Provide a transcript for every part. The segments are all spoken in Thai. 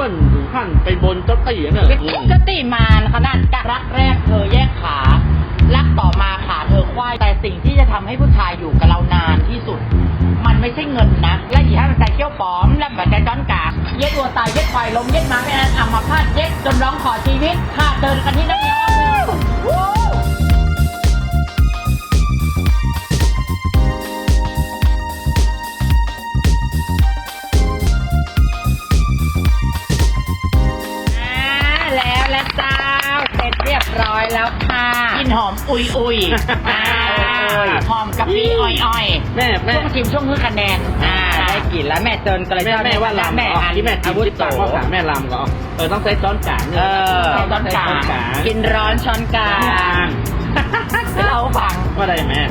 ปิ้ลถึงขั้นไปบนเจ้าตีอะเนอะอืมก็ตีมานขนาดกะรักแรกเธอแยกขา รักต่อมาขาเธอควายแต่สิ่งที่จะทำให้ผู้ชายอยู่กับเรานานที่สุด มันไม่ใช่เงินนะ และอีห้ามันใจเขี้ยวปลอม และแบบใจจ้อนกาเย็ดตัวตายเย็ดควายล้มเย็ดมาไม่นั้นอัมาพาดเย็ดจนร้องขอชีวิตค่ะเดินกันที่น้ำย้อนวู้ หอมอุยอุยอ่าหอมกะปิอ้อยอ้อยแม่แม่ ช่วงชิมช่วงคือคะแนนอ่าได้กลิ่นแล้วแม่เจินก็เลยแม่แม่ว่าลำแม่อ๋ออันที่แม่จีอาบวุที่โสปากว่าขาแม่ลำก็อ๋อเออต้องใช้ช้อนกลางเนี่ยเออต้ช้อองนใช้กลาช้อนกลางงกินร้อนช้อนกลาง เราฟัง ว่าได้แม่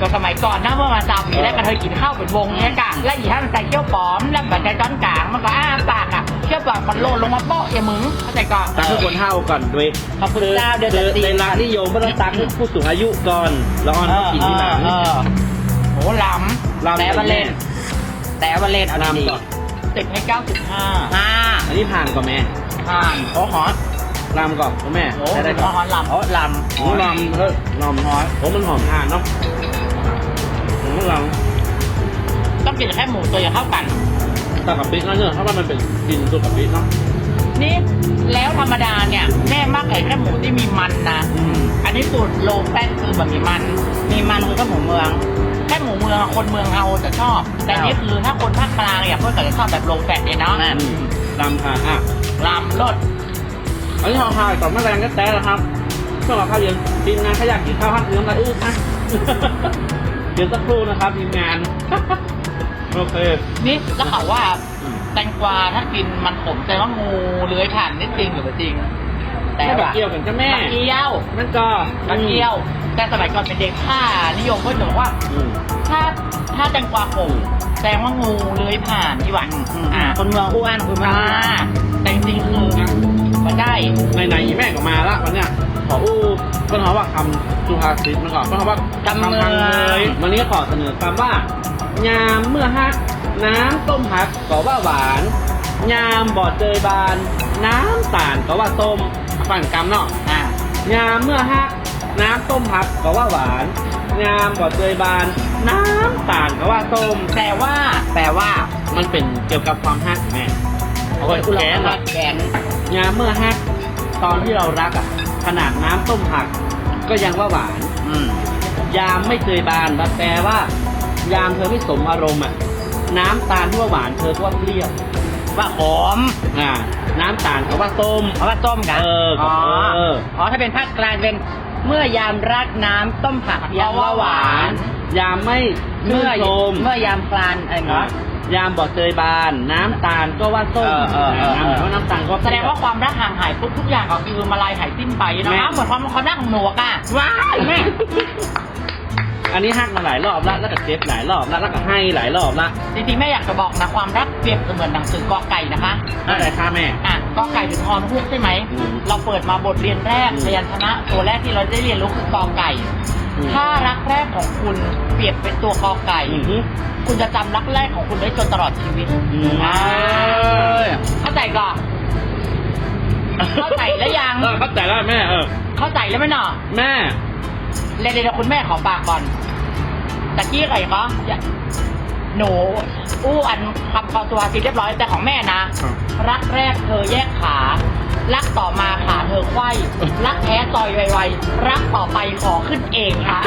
ก็สมัยก่อนนะเมื่อมาจำมีแล้วกันเคยกินข้าวเป็นวงเนี่ยกะและอีห้ามันใจเขี้ยวปลอม แล้วแบบใจจ้อนกลางมันก็อ้าปากอะ เขี้ยวปากมันโลนลงมาโป๊ะอย่ามึงเข้าใจก่อน ตักทุกคนเท่าก่อนด้วยขอบคุณเจ้าเดี๋ยวคือจะตีในรักนิยมไม่ต้องตักให้ผู้สูงอายุก่อน แล้วออนต้องกินที่หลัง เออโหล้ำล้ำแต่วันเล่น แต่วันเล่นเอาดีล้ำก่อนติดให้เก้าสิบห้าห้าอันนี้ผ่านก่อนแม่ผ่านโอ้หอลำก่อนคุณแม่โอ้ได้ได้ก่อนหอลำโอ้ลำหอมลำเฮ้ยลำหอยโอ้มันหอมทานเนาะหอมลต้องกินแค่หมูตัวอย่าเข้ากันำแต่กับพริกนั่นเนอะเพราะว่ามันเป็นกลินตัวกับพริกเนาะนี่แล้วธรรมดาเนี่ยแม่มากเลยแค่หมูที่มีมันนะ อืม อันนี้สูตรโลแป้งคือแบบมีมัน มีมันคือก็หมูเมืองแค่หมูเมืองอะคนเมืองเอาจะชอบ แต่นี่คือถ้าคนภาคกลางเนี่ยเพื่อนก็จะชอบแบบโลแฟตเลยเนาะอืมลำทานอะ ลำรสอันนี้ห่อข้าวต่อแมลงก็แต่แล้วครับช่วงเราข้าวเย็นทีมงานขยักกินข้าวห้ามเนื้อมาอื้อนะ เดี๋ยวสักครู่นะครับทีมงาน โอเค นี่แล้วเขาว่าอืม แตงกวาถ้ากินมันขมแต่ว่างูเลื้อยผ่านนี่จริงหรือไม่จริง แต่ไม่แบบว่าเกี่ยวกันจ้ะแม่มะเกี้ยวนั่นก็มะเกี้ยว แต่สมัยก่อนเป็นเด็กข้านิยมก็จะบอกว่า อืม ถ้าถ้าแตงกวาขมแสดงว่างูเลื้อยผ่านนี่หว่าอืมอืม อ่า คนเมืองอ้วนคือมันแต่จริงๆคือมันได้ในในๆอีแม่ก็มาละวันเนี้ยขออู้ต้นหอว่าคำสุภาษิตมาก่อนต้นหอว่าคำเมืองทางเลยวันนี้ขอเสนอคำว่า ยามเมื่อฮัก น้ำต้มฮักก็ว่าหวาน ยามบ่อเจยบาน น้ำตาลก็ว่าส้มฟังกำเนาะอ่ายามเมื่อฮัก น้ำต้มฮักก็ว่าหวาน ยามบ่อเจยบาน น้ำตาลก็ว่าส้ม แต่ว่าแต่ว่ามันเป็นเกี่ยวกับความฮักแม่เอาไว้แกนเราอะแกนยามเมื่อฮัก ตอนที่เรารักอะขนาดน้ำต้มผัก ก็ยังว่าหวานอืมยามไม่เคยบานแปลว่า ยามเธอไม่สมอารมณ์อะ น้ำตาลที่ว่าหวานเธอก็ว่าเปรี้ยว ว่าหอม อ่า น้ำตาลก็ว่าส้มเพราะว่าต้มกันเอออ๋อเออ อ๋อถ้าเป็นภาคกลางเป็นเมื่อยามรักน้ำต้มผักยังว่าหวานยามไม่ชื่เมื่นอชมเมื่อยามกลานอะไรอ่าเนาะ ยามบอกเจยบาน น้ำตาลก็ว่าส้มเออเออเออ น้ำเพราะน้ำตาลก็แสดงว่าความรักห่างหายปุ๊บทุกอย่างก็คือมาลายหายสิ้นไปเนาะแม่ อ้าวเหมือนความความรักของหนูอะค่ะว้ายแม่ อันนี้ฮักมาหลายรอบละแล้วก็เจ็บหลายรอบละแล้วก็ให้หลายรอบละจริงๆแม่อยากจะบอกนะความรักเปรียบเสมือนหนังสือกอไก่นะคะอะไรคะแม่อะกอไก่ถึงฮอนฮุกใช่ไหมอืม เราเปิดมาบทเรียนแรกอืม พยัญชนะ ตัวแรกที่เราได้เรียนรู้คือกอไก่อืมถ้ารักแรกของคุณเปรียบเป็นตัวกอไก่ อือฮึคุณจะจำรักแรกของคุณได้จนตลอดชีวิตอืมอ่าเข้าใจก่อน เข้าใจแล้วยัง เออเข้าใจแล้วแม่เออ เข้าใจแล้วไหมเนาะแม่ เดี๋ยวเดี๋ยวคุณแม่ขอปากก่อนตะกี้อะไรก็อย่าหนูอู้อันคำคอตัวสิเรียบร้อยแต่ของแม่นะ รักแรกเธอแยกขา รักต่อมาขาเธอไขว้รักแท้ซอยไวๆรักต่อไปขอขึ้นเองค่ะ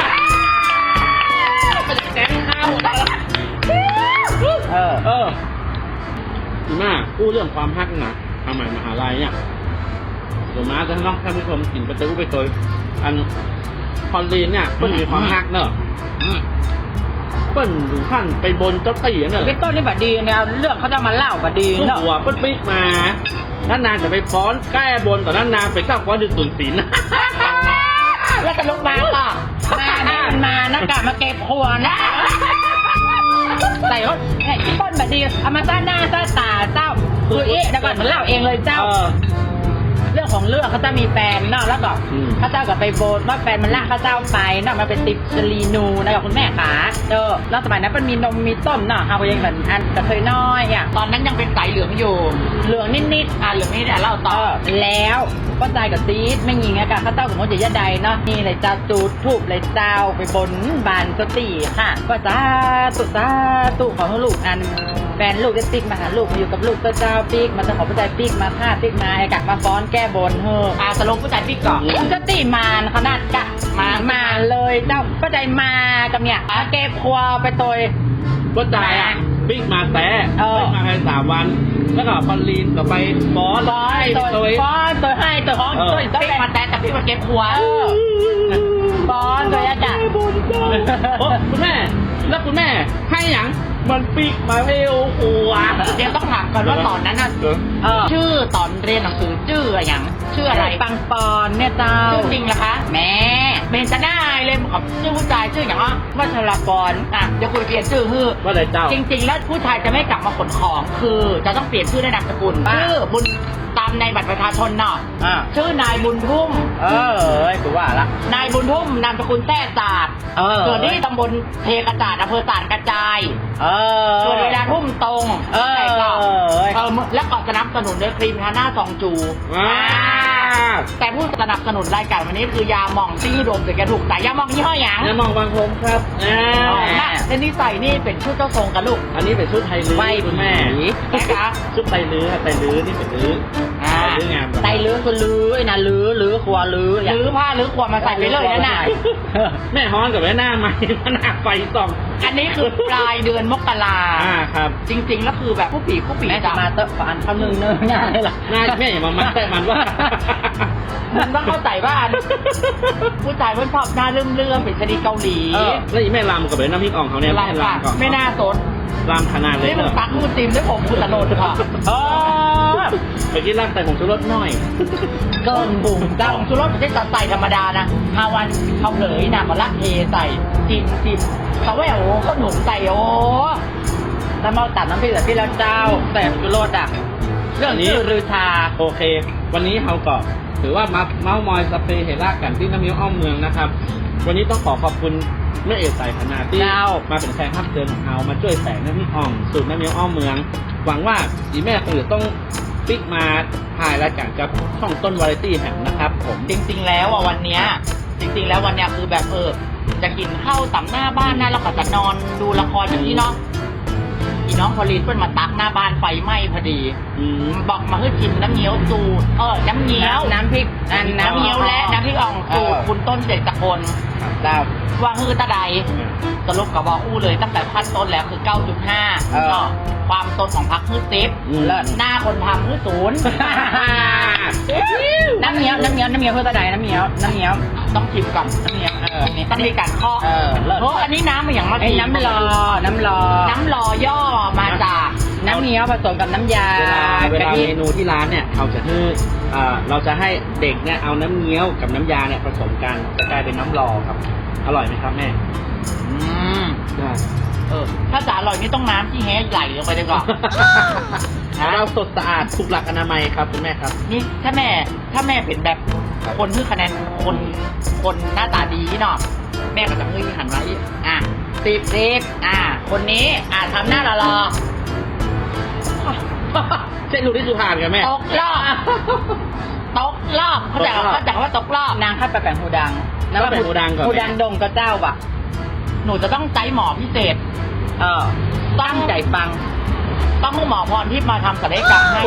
แกงข้าวเออเออดีมากพูดเรื่องความฮักนะทำใหม่มหาลัยเนี่ยเดี๋ยวมาจะน้องท่านผู้ชมกินไปเจอไปเคยอัน คอนลีนเนี่ยเพิ่นมีความฮักเนอะเปิ้นถึงขั้นไปบนเจ้าตีอะเนอะพี่ต้นนี่บัดดีเนี่ยเรื่องเขาจะมาเล่าบัดดีลูกเนาะหัวเปิ้นปิ๊กมาท่านนานจะไปฟ้อนแก้บนต่อท่านนานไปเข้าฟ้อนดึกตุนศีลนะแล้วจะลุกมาก็มาแม่มันมานะกะมาเก็บหัวนะใส่รถแห่พี่ต้นบัดดีเอามาซ่าหน้าซ่าตาเจ้าคือเอ๊ะเดี๋ยวก่อนมันเล่าเองเลยเจ้าเออเรื่องของเรื่องเขาจะมีแฟนเนาะแล้วก็อืม เขาเจ้ากับไปโบนว่าแฟนมันลากเขาเจ้าไปเนาะมาเป็นติปสลีนูนะกับคุณแม่ขาเออแล้วสมัยนั้นมันมีนมมีต้มเนาะเอาไปยังแบบอันกระเทยน้อยอะตอนนั้นยังเป็นสายเหลืองอยู่ เหลืองนิดๆ อ่าเหลืองนี่เนี่ยเล่าเอต่ออแล้วก็ใจกับตีดไม่ยิงอะค่ะข้าเจ้าของโมจิยะใดเนาะนี่เลยจ้าจูดทูบเลยเจ้าไปบนบานสติค่ะ ก็จ้าตุจ้าตุของลูกอันแฟนลูกได้ปิ๊กมาหาลูกมาอยู่กับลูกเจ้าปิ๊กมาจะขอพระใจปิ๊กมาฆ่าปิ๊กมาไอ้กักมาฟ้อนแก้บนเฮ้ออ่าสรุปผู้ชายพี่ก่อนสติมานขนาดกะมามาเลยเจ้าก็ใจมากับเนี่ยเก็บครัวไปตัวก็จ่ายอะบิ๊กมาแต่เออบิ๊กมาภายในสามวัน แล้วก็พอลลีนก็ไปบอสฟ้อนให้ตัวตัวเองฟ้อนตัวให้ตัวของเออตัวตัวพี่แฟนมาแต่แต่พี่มาเก็บหัวเออฟ้อนตัวยะจ้ะโอ้คุณแม่ แล้วคุณแม่ให้หยัง มันปิ๊กมาให้โอ้โหอะเดี๋ยวต้องถามก่อนว่าตอนนั้นน่ะเออเออชื่อตอนเรียนหนังสือชื่ออะไรอย่างชื่ออะไรปังปอนเนี่ยเจ้าชื่อจริงเหรอคะ แม่เป็นจะได้เลยกับชื่อผู้ชายชื่ออย่างว่าวัชรกรอะเดี๋ยวคุยเปลี่ยนชื่อฮือว่าอะไรเจ้า จริง ๆ แล้วผู้ชายจะไม่กลับมาขนของคือจะต้องเปลี่ยนชื่อในนามสกุลชื่อบุญตามในบัตรประชาชนเนาะอ่าชื่อนายบุญทุ่ม ละ นายบุญทุ่มนามสกุลแท้ศาสตร์เออ เกิดที่ตำบลเทกระจาดอำเภอสารกระจายเออเกิดเวลาทุ่มตรงเออแต่ก็เอ้ยเออและก็สนับสนุนด้วยครีมทาหน้าซองจูว้า แต่ผู้สนับสนุนรายการวันนี้คือยาหม่องที่อุดมแต่แกถูกแต่ยาหม่องยี่ห้อหยางน้ำมองบางพรมครับอ่านะเส้นที่ใส่นี่เป็นชุดเจ้าทรงกันลูก อันนี้เป็นชุดไทยลื้อไม่คุณแม่นะคะชุดไทยลื้อครับไทยลื้อนี่เป็นลื้ออ่าไทยลื้องามไตลื้อคือลื้อไอ้นะลื้อลื้อครัวลื้อหรือผ้าหรือขวดมาใส่ไปเลยนะน่ะแม่ฮ้อนกับแม่หน้าไหมมันหนักไฟส่องอันนี้คือปลายเดือนมกราอ่าครับจริงๆแล้วคือแบบผู้ปีผู้ปีแม่จะจับมาเตอะฝันเขาหนึ่งเนื้อง่ายเลยล่ะหน้าแม่อย่ามามัดแต่มันว่ามันต้องเข้าใจว่าอันผู้ชายมันชอบหน้าเลื่อมๆเป็นชนิดเกาหลีเออแล้วอีแม่ลำกับเป็นน้ำพริกอ่องเขาเนี่ยลายค่ะลำก่อนไม่น่าสน ลำขนาดเลยนี่มึงเหรอปักมือติมด้วยผมคุณตะโนดค่ะเออเมื่อกี้ลำใส่ผงชูรสหน่อย เกินบุ๋มเจ้าเจ้าของชูรสไม่ใช่ใส่ธรรมดานะฮาวันเขาเหลยนะมาลักเทใส่จิ้มจิ้มเขาแหววเขาหนุ่มใส่โอ้ถ้าเมาตัดน้ำพริกแบบพี่แล้วเจ้าแต่จุโรดอะเรื่องชื่อรือชา โอเค วันนี้เราก็ถือว่ามาเมาส์มอยสเปรย์เฮล่ากันที่น้ำมิ้วอ้อมเมืองนะครับ วันนี้ต้องขอขอบคุณ แม่เอกสายขนาดที่เจ้า มาเป็นแฟนภาพเตือนของเรามาช่วยแสงน้ำมิ้วอ้อมสูตรน้ำมิ้วอ้อมเมือง หวังว่าอีแม่คงจะต้องปิกมาถ่ายรายการกับช่องต้นวาไรตี้แห่งนะครับ ผมจริงๆ แล้วอะวันเนี้ยจริงๆ แล้ววันเนี้ยคือแบบเออจะกินข้าวต่ำหน้าบ้านนะแล้วก็จะนอนดูละครอย่างนี้เนาะอี น้องพอลีนเพิ่นมาตักหน้าบ้านไฟไหม้พอดีอืมบอกมาให้กินน้ำเงี้ยวสูตรเออน้ำเงี้ยวน้ำพริกอันน้ำเงี้ยวและน้ำพริกอ่องสูตรเออคุณต้นเจตะกลเจ้าว่าฮือตะใดสรุปกับบอกอู้เลยตั้งแต่ขั้นต้นแล้วคือ 9.5เออก็ความต้นของพักฮือซิปอืมเลิศหน้าคนทำฮือศูนย์น้ำเงี้ยวน้ำเงี้ยวน้ำเงี้ยวเพื่อตะไดน้ำเงี้ยวน้ำเงี้ยวต้องชิมก่อนน้ำเงี้ยวเออนี่ ต้องมีการเคาะเออเลิศโอ้อันนี้น้ำมันอย่างมาไอ้น้ำรอ น้ำรอ น้ำรอย่อมาจากน้ำเงี้ยวผสมกับน้ำยาเวลาเวลากะทิเมนูที่ร้านเนี่ยเราจะให้อ่าเราจะให้เด็กเนี่ยเอาน้ำเงี้ยวกับน้ำยาเนี่ยผสมกันจะกลายเป็นน้ำรอครับ อร่อยไหมครับแม่อืมได้เออถ้าจะอร่อยนี่ต้องน้ำที่แห้ไหลลงไปดีกว่า เราสดสะอาดถูกหลักอนามัยครับคุณแม่ครับ นี่ถ้าแม่ถ้าแม่เป็นแบบ คนที่คะแนนคนคนหน้าตาดีเนาะแม่ก็จะเฮ้ยหันไว้อะสิบสิบอะคนนี้อะทำหน้าหล่อเช่นลูกที่สุพรรณกับแม่ๆตกรอบตกรอบเขาใจตกรอบเขาใจว่าตกรอบนางข้าไปแปลงหูดังแล้วแปลงหูดังก่อนหูดังดงก็เจ้าว่ะหนูจะต้องใจหมอพิเศษ เออตั้งใจฟัง ต้องให้หมอพรที่มาทำศัลยกรรมให้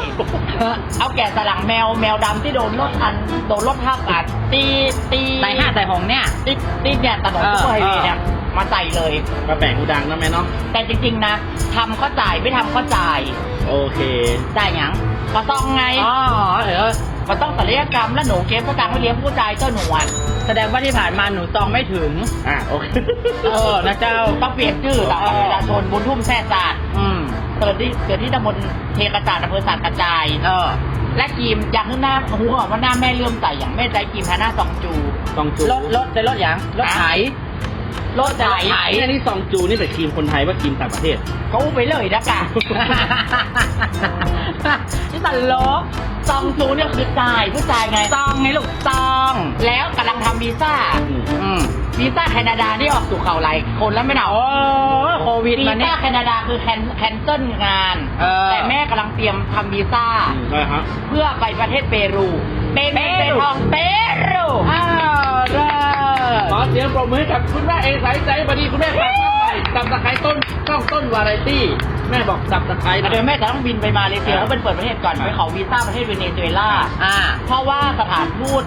เอาแกะสลังแมวแมวดำที่โดนรถอันโดนรถทับอัดตีตีใส่ห้าใส่หงเนี่ย ตีตีเนี่ยถนนเออซุปเปอร์ไฮเวย์เนี่ยเออมาใส่เลย มาแบ่งหูดังนะแม่เนาะแต่จริง ๆ นะทำก็จ่ายไม่ทำก็จ่าย โอเคได้หยังก็ต้องไงอ๋อเออก็ต้องศัลยกรรมแล้วหนูเก็บสตางค์ไว้เลี้ยงผู้ชายเจ้าหนูอะแสดงว่าที่ผ่านมาหนูซองไม่ถึง อะโอเค เออนะเจ้าต้องเปลี่ยนชื่อตามบัตรประชาชนบุญทุ่มแท้ศาสตร์อืม เกิดที่เกิดที่ตำบลเทกระจาดอำเภอสารกระจาย เออ และครีมอยากให้หน้าหัวว่าหน้าแม่เลื่อมใสอย่างแม่ใจครีมทาหน้าซองจู ซองจูรถรถได้รถหยังรถไถรถไหลไถไอ้นี่ซองจูนี่เป็นครีมคนไทยว่าครีมต่างประเทศก็อู้ไปเลยนะกะนี่ตลกซองซูเนี่ยคือจ่ายผู้ชายไงซองไงลูกซอง แล้วกำลังทำวีซ่า อืมอืม วีซ่าแคนาดานี่ออกสู่เขาหลายคนแล้วไม่หนาโอ้โควิดวีมาเนี่ซ่าย แคนาดาคือแคนแคนเซิลงาน เออ แต่แม่กำลังเตรียมทำวีซ่าอืมได้ฮะเพื่อไปประเทศเปรูเปเปเปรูทองเปรูอ้าวเด้ขออเสียงปรบมือให้กับคุณแม่เอสายใจพอดีคุณแม่ฝากช่องใหม่สับตะไคร้ต้นช่องต้นวาไรตี้ แม่บอกสับตะไคร้นะ เดี๋ยวแม่จะต้องบินไปมาเลเซียเพราะเป็นเปิดประเทศก่อนไปขอวีซ่าประเทศเวเนซุเอลา อ่า เพราะว่าสถานทูต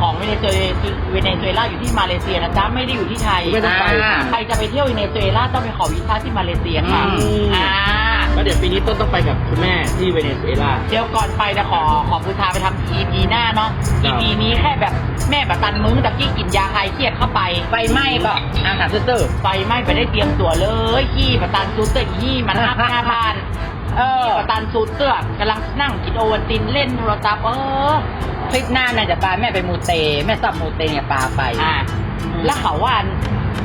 ของเวเนซุเอลาเวเนซุเอลาอยู่ที่มาเลเซียนะจ๊ะไม่ได้อยู่ที่ไทยไม่ต้องไปอ่า ใครจะไปเที่ยวเวเนซุเอลาต้องไปขอวีซ่าที่มาเลเซียค่ะอืม อ่าแล้วเดี๋ยวปีนี้ต้นต้องไปกับคุณแม่ที่เวเนซุเอลา เดี๋ยวก่อนไปนะขอขอบูชาไปทำ EP หน้าเนาะ ครับ EP นี้แค่แบบแม่แบบตันมึงตะกี้กินยาคลายเครียดเข้าไปไฟไหม้ป่ะอาหารซื่อไฟไหม้ไปได้เตรียมตัวเลยขี้ประตันซูเตอร์ยี่มันห้าหน้าบ้านๆเออ ประตันซูเตอร์กำลังนั่งกินโอวัลตินเล่นโทรศัพท์เออ คลิปหน้าน่าจะพาแม่ไปมูเต แม่ชอบมูเตเนี่ยปลาไปอ่าแล้วเขาว่า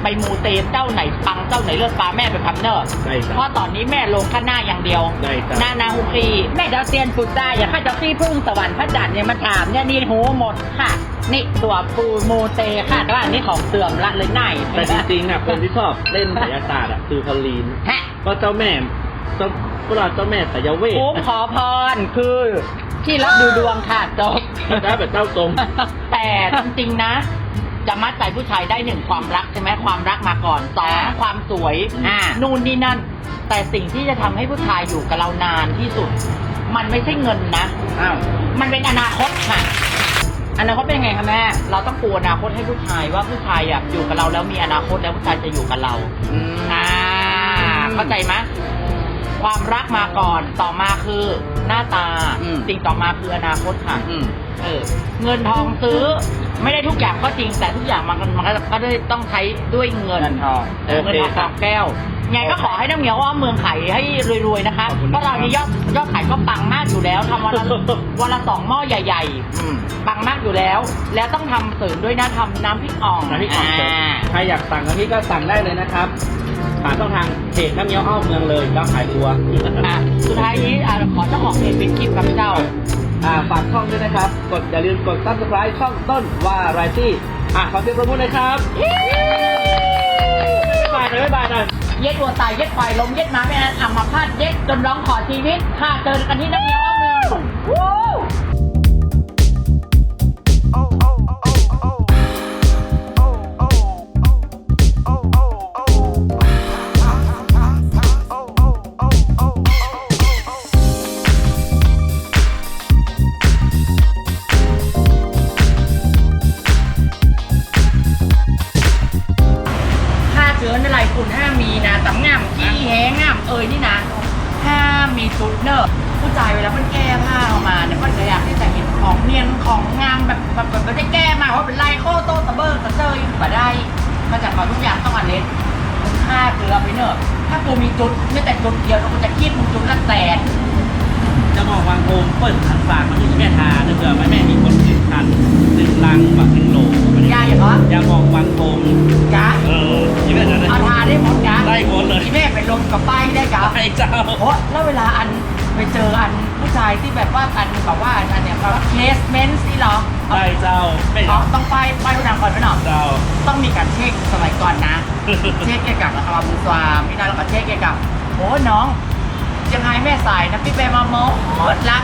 ไปมูเตนเจ้าไหนปังเจ้าไหนเลือดปลาแม่ไปพัมเนอร์ได้จ้ะเพราะตอนนี้แม่ลงข้างหน้าอย่างเดียว ได้จ้ะหน้านาฮุคีแม่เจ้าเตียนปุตตาอย่าข้าเจ้าซี่พึ่งสวรรค์พระจันทร์เนี่ยมาถามเนี่ยนี่หูหมดค่ะ นี่ตัวปูมูเตค่ะแต่ว่าอันนี้ของเสื่อมละเลยไหนแต่จริงๆน่ะคนที่ชอบเล่นไสยศาสตร์อะคือพอลลีนฮะ ก็เจ้าแม่เจ้าพวกเราเจ้าแม่สายเวท ภูมิขอพรคือ ที่รับดูดวงค่ะจบได้แบบเจ้าตรงแต่จริงๆนะ จะมัดใจผู้ชายได้หนึ่งความรักใช่ไหมความรักมาก่อนสองอ่าความสวยอ่านู่นนี่นั่น แต่สิ่งที่จะทำให้ผู้ชายอยู่กับเรานานที่สุด มันไม่ใช่เงินนะอ้าวมันเป็นอนาคตค่ะอนาคตเป็นยังไงคะแม่ เราต้องปูอนาคตให้ผู้ชายว่าผู้ชายอะอยู่กับเราแล้วมีอนาคตแล้วผู้ชายจะอยู่กับเราอืมอ่าเข้าใจไหมความรักมาก่อนต่อมาคือ หน้าตา อืม สิ่งต่อมาคืออนาคตค่ะ อืม เออเงินทองซื้อไม่ได้ทุกอย่างก็จริง แต่ทุกอย่างมันมันก็ก็ได้ต้องใช้ด้วยเงินเงินทองเออเงินทองกอบแก้วไงก็ขอให้น้ำเหนียวว่าเมืองขายให้รวยๆนะคะขอบคุณเพราะเรานี่ยอดยอดขายก็ปังมากอยู่แล้วทำวันละ วันละสองหม้อใหญ่อืมๆปังมากอยู่แล้ว แล้วต้องทำเสริมด้วยนะทำน้ำพริกอ่องน้ำพริกอ่องสดอ่าใครอยากสั่งน้ำพริกก็สั่งได้เลยนะครับผ่านช่องทางเพจน้ำเงี้ยวอ้อมเมืองเลยแล้วขายตัว อะสุดท้ายนี้อะขอเจ้าของเพจเป็นคลิปกับพี่เจ้าอ่าฝากช่องด้วยนะครับ กดอย่าลืมกด subscribe ช่องต้นว่าไรตี้อะขอเสียงปรโมือหน่อยครับบายบายหน่อยบายหน่อยเย็ดวัวตายเย็ดควายล้มเย็ดหมาไม่นั้นอัมพาตเย็ดจนร้องขอชีวิตข้าเจอกันที่น้ำเงี้ยวอ้อมเมือ เกลือไปเนอะถ้ากูมีจุดไม่แต่จุดเดียวแล้วกูจะคิดมึงจุดละแสนจะมองวางโอมเปิดทันฝากมันคือแม่ทาเผื่อไว้แม่มีคนหนึ่งคันหนึ่งลังบักหนึ่งโหลยาอย่างเหรออย่ามองวางโอมกะเออยิ่งแบบนั้นเอาทาได้หมดกะได้หมดเลยอีแม่ไปลงกับป้ายได้กะไอ้เจ้าโอ้แล้วเวลาอัน ไปเจออันผู้ชายที่แบบว่าอันแบบว่าอันเนี่ยแบบว่าเคสเมนต์สิเหรอได้เจ้าไม่อ๋อต้องไปไปผู้นำก่อนไปหน่อยเจ้าต้องมีการเช็คสมัยก่อนนะ เช็คเกี่ยวกับอาบุสวามพี่นาแล้วก็เช็คเกี่ยวกับโอ้น้องยังไงแม่สายนะพี่เปมาโมดละ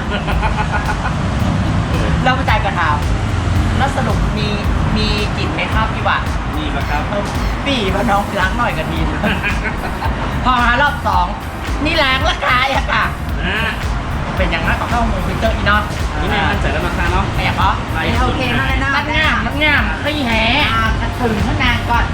แล้วผู้ชายก็ถามแล้วสรุปมีมีกลิ่นไหมครับพี่วะนี่แหละครับเออปีมาน้องล้างหน่อยกันดีพอมารอบสองนี่ล้างละกายอะค่ะ นะเป็นอย่างนั้นก็เข้ามือวิเตอร์อีนอนนี่แม่มั่นใจแล้วนะคะเนาะไอ้ยังเหรอไม่โอเคมากเลยนะนักงามนักงามขี้แห่กระถึงข้างนางก่อน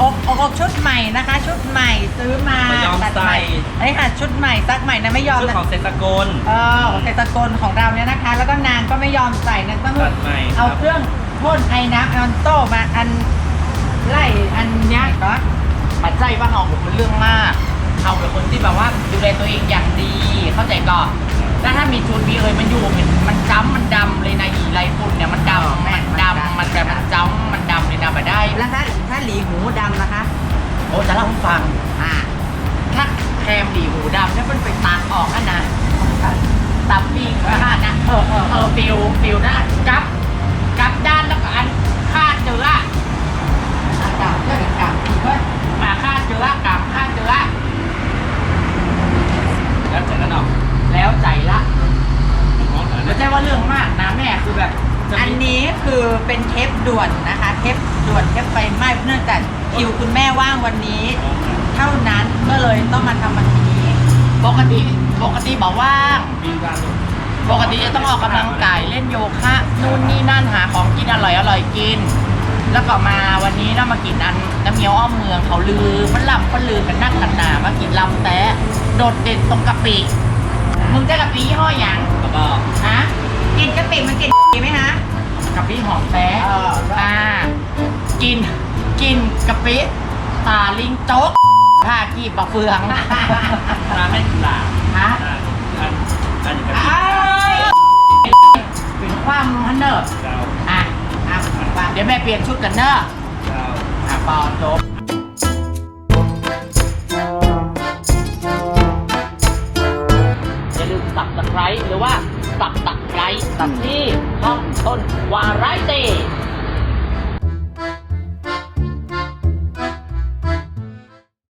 อกอกอกชุดใหม่นะคะ ชุดใหม่ซื้อมาไม่ยอมตัดใส่ใหม่ไอ้ค่ะชุดใหม่ซักใหม่นะไม่ยอมเรื่องนะของเซตโกนเออของเศรษฐกลของเราเนี่ยนะคะ แล้วก็นางก็ไม่ยอมใส่นะต้องตัดใหม่ครับเอาเครื่องพ่นไอ้น้ำออนโต้มาอันไล่อันเนี้ยก็ปัจจัยว่าเราผมเป็นเรื่องมาก เขาเป็นคนที่แบบว่าดูแลตัวเองอย่างดี เข้าใจก่อนแล้วถ้ามีชุดนี้เลยมันอยู่มันมันจ้ำมันดำเลยนะอีไรฝุ่นเนี่ยมันดำแม่ดำมันแบบมันจ้ำมันดำเลยนะมาได้ แล้วถ้าถ้าหลีหูดำนะคะโอ้จะเล่าให้ฟังอ่าถ้าแคมดีหูดำถ้ามันไปตัดออกอะนะตัดปีกอเออเออฟิวฟิวนะกับกับด้านแล้วก็อันคาดเจออะกับเจอกับเฮ้ยมาคาดเจอกับคาดเจอ แล้วแต่กันเนาะแล้วใจละน้องแต่ไม่ใช่ว่าเรื่องมากนะแม่คือแบบ อันนี้คือเป็นเทปด่วนนะคะ เทปด่วนเทปไฟไหม้เนื่องจากคิวคุณแม่ว่างวันนี้ เท่านั้นก็เลยต้องมาทำวันนี้ปกติปกติบอกว่างมีการปกติจะต้องออกกำลังกายเล่นโยคะนู่นนี่นั่นหาของกินอร่อยอร่อยกิน แล้วก็มาวันนี้เรามากินอันน้ำเงี้ยวอ้อมเมืองเขาลือมันลำก็ลือกันนักกันหนามากินลำแต่โดดเด่นตรงกะปิมึงจะกะปิยี่ห้ออย่างแล้วก็ฮะกินกะปิมันกินดีไหมคะกะปิหอมแต้เอออ่ากินกินกะปิตาลิงโจ๊กผ้ากีบะเฟืองร้านไม่ลาฮะอันอันนี้ก็อ้ายเป็นความฮันเนอร์ เจ้าอะอะเดี๋ยวแม่เปลี่ยนชุดกันเนอะเจ้าอะปอจบอย่าลืมสับตะไคร้หรือว่าสับตะไคร้สับที่ช่องต้นวาไรตี้